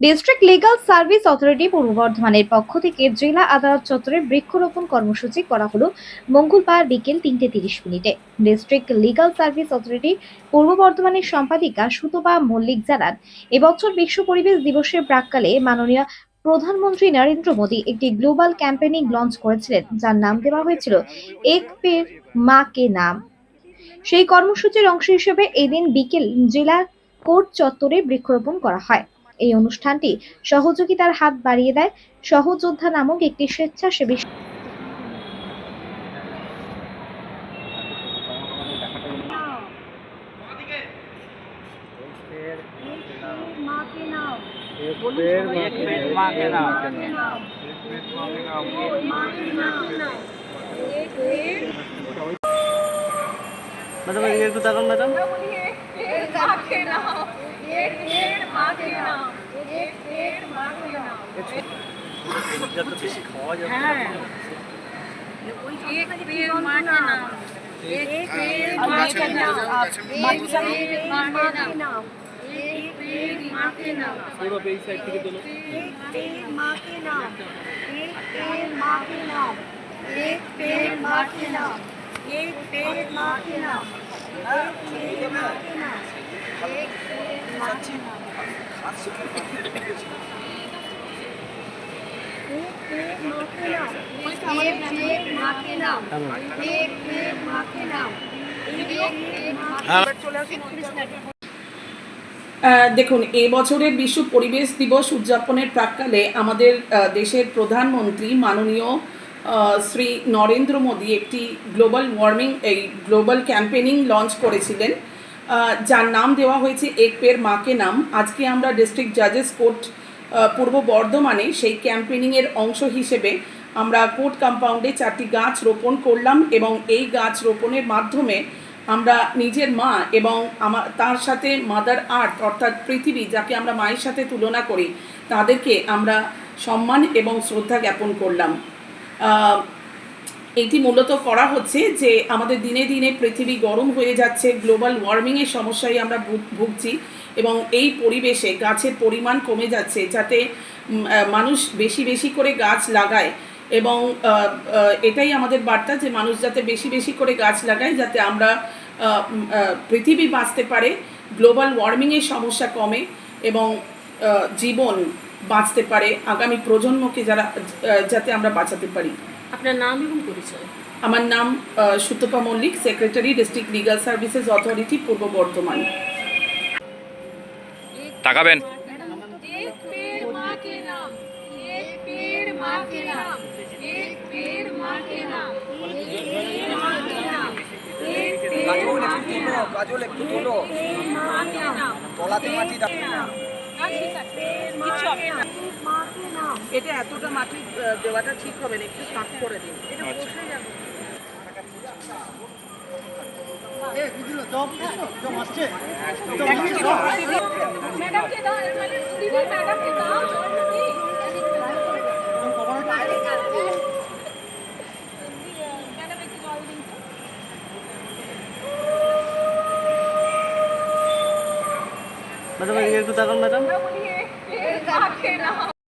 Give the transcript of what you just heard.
District legal service authority পূর্ব বর্ধমানের পক্ষ থেকে জেলা আদালত চত্বরে বৃক্ষরোপণ কর্মসূচি করা হলো মঙ্গলবার বিকেল তিনটে তিরিশ মিনিটে ডিস্ট্রিক্ট লিগাল সার্ভিস অথরিটি পূর্ব বর্ধমানের সম্পাদিকা সুতপা মল্লিক জানান এবছর বিশ্ব পরিবেশ দিবসের প্রাককালে মাননীয় প্রধানমন্ত্রী নরেন্দ্র মোদী একটি গ্লোবাল ক্যাম্পেইনিং লঞ্চ করেছিলেন যার নাম দেওয়া হয়েছিল এক পের মা কে নাম সেই কর্মসূচির অংশ হিসেবে এদিন বিকেল জেলা কোর্ট চত্বরে বৃক্ষরোপণ করা হয় এই অনুষ্ঠানটি সহযোগিতার হাত বাড়িয়ে দেয় সহযোদ্ধা নামক একটি স্বেচ্ছাসেবী ম্যাডাম একটু তাকান ম্যাডাম एक पेड़ माँ के नाम एक पेड़ माँ के नाम जब तो किसी खाओ जब एक पेड़ माँ के नाम एक पेड़ माँ के नाम एक पेड़ माँ के नाम एक पेड़ माँ के नाम पूरा पेड़ साइड के दोनों एक पेड़ माँ के नाम एक पेड़ माँ के नाम एक पेड़ माँ के नाम एक पेड़ माँ के नाम দেখুন এবছরের বিশ্ব পরিবেশ দিবস উদযাপনের প্রাককালে আমাদের দেশের প্রধানমন্ত্রী মাননীয় শ্রী নরেন্দ্র মোদী একটি গ্লোবাল ওয়ার্মিং, এই গ্লোবাল ক্যাম্পেনিং লঞ্চ করেছিলেন। যার নাম দেওয়া হয়েছে এক পের মাকে নাম। আজকে আমরা ডিস্ট্রিক্ট জাজেস কোর্ট পূর্ব বর্ধমানে সেই ক্যাম্পেনিংয়ের অংশ হিসেবে আমরা কোর্ট কম্পাউন্ডে চারটি গাছ রোপণ করলাম এবং এই গাছ রোপণের মাধ্যমে আমরা নিজের মা এবং আমার তার সাথে মাদার আর্থ অর্থাৎ পৃথিবী, যাকে আমরা মায়ের সাথে তুলনা করি, তাদেরকে আমরা সম্মান এবং শ্রদ্ধা জ্ঞাপন করলাম। এটি মূলত করা হচ্ছে যে আমাদের দিনে দিনে পৃথিবী গরম হয়ে যাচ্ছে, গ্লোবাল ওয়ার্মিংয়ের সমস্যায় আমরা ভুগ- ভুগছি এবং এই পরিবেশে গাছের পরিমাণ কমে যাচ্ছে যাতে মানুষ বেশি বেশি করে গাছ লাগায় এবং এটাই আমাদের বার্তা যে মানুষ যাতে বেশি বেশি করে গাছ লাগায় যাতে আমরা পৃথিবী বাঁচতে পারে, গ্লোবাল ওয়ার্মিংয়ের সমস্যা কমে এবং জীবন বাঁচতে পারে আগামী প্রজন্মকে যারা যাতে আমরা বাঁচাতে পারি। আপনার নাম এবং পরিচয়? আমার নাম Sutapa Mallick secretary district legal services authority Purba Bardhaman. তাকাবেন। কাজল একটু তোলো গাজল একটু তোলো। মাটি দাও। এটা এতটা মাটি দেওয়াটা ঠিক হবে না একটু ফাঁক করে দিন। এটা আচ্ছা। বসে যাবে। ম্যাডাম এদিকে একটু তাকান ম্যাডাম।